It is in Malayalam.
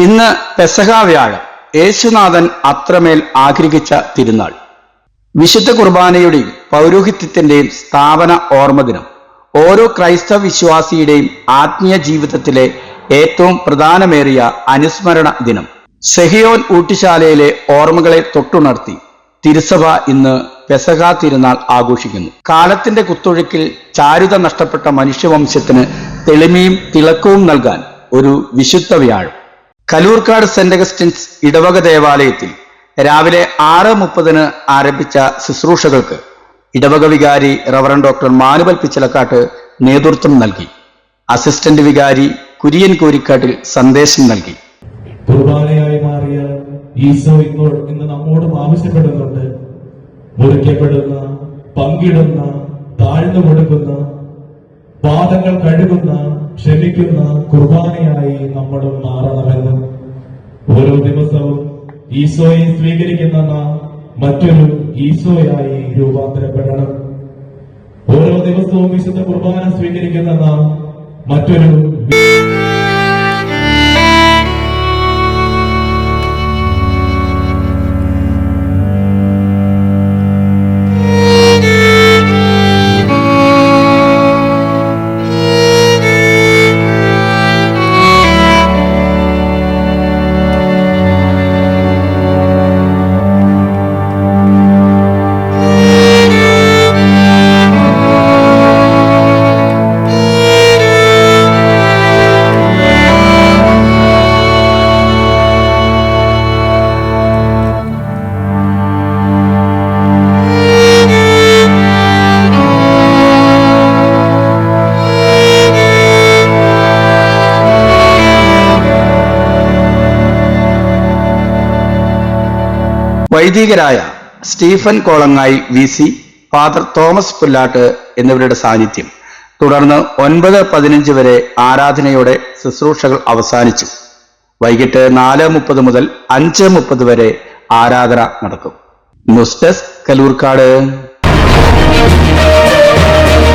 ഇന്ന് പെസഹാ വ്യാഴം. യേശുനാഥൻ അത്രമേൽ ആഗ്രഹിച്ച തിരുനാൾ. വിശുദ്ധ കുർബാനയുടെയും പൗരോഹിത്യത്തിന്റെയും സ്ഥാപന ഓർമ്മദിനം. ഓരോ ക്രൈസ്തവ വിശ്വാസിയുടെയും ആത്മീയ ജീവിതത്തിലെ ഏറ്റവും പ്രധാനമേറിയ അനുസ്മരണ ദിനം. സെഹിയോൻ ഊട്ടിശാലയിലെ ഓർമ്മകളെ തൊട്ടുണർത്തി തിരുസഭ ഇന്ന് പെസഹ തിരുനാൾ ആഘോഷിക്കുന്നു. കാലത്തിന്റെ കുത്തൊഴുക്കിൽ ചാരുത നഷ്ടപ്പെട്ട മനുഷ്യവംശത്തിന് തെളിമയും തിളക്കവും നൽകാൻ ഒരു വിശുദ്ധ വ്യാഴം. കലൂർക്കാട് സെന്റ് അഗസ്റ്റിൻസ് ഇടവക ദേവാലയത്തിൽ രാവിലെ ആറ് മുപ്പതിന് ആരംഭിച്ച ശുശ്രൂഷകൾക്ക് ഇടവക വികാരി റവറൻ ഡോക്ടർ മാനുവൽ പിച്ചലക്കാട്ട് നേതൃത്വം നൽകി. അസിസ്റ്റന്റ് വികാരി കുര്യൻ കോരിക്കാട്ടിൽ സന്ദേശം നൽകി. കുർബാനയായി മാറിയ ഈശോ ഇപ്പോൾ ഇന്ന് നമ്മോടും ആവശ്യപ്പെടുന്നുണ്ട്. മുറിക്കപ്പെടുന്ന പങ്കിടുന്ന താഴ്ന്നു കൊടുക്കുന്ന പാദങ്ങൾ കഴുകുന്ന ക്ഷമിക്കുന്ന കുർബാനയായി ഈശോയെ സ്വീകരിക്കുന്ന മറ്റൊരു ഈശോയായി രൂപാന്തരപ്പെടണം. ഓരോ ദിവസവും വിശുദ്ധ കുർബാന സ്വീകരിക്കുന്ന മറ്റൊരു വൈദികരായ Stephen Kolangayi V C father Thomas Pullatt എന്നിവരുടെ സാന്നിധ്യം. തുടർന്ന് ഒൻപത് പതിനഞ്ച് വരെ ആരാധനയോടെ ശുശ്രൂഷകൾ അവസാനിച്ചു. വൈകിട്ട് നാല് മുപ്പത് മുതൽ അഞ്ച് മുപ്പത് വരെ ആരാധന നടക്കും. News desk Kaloorkad.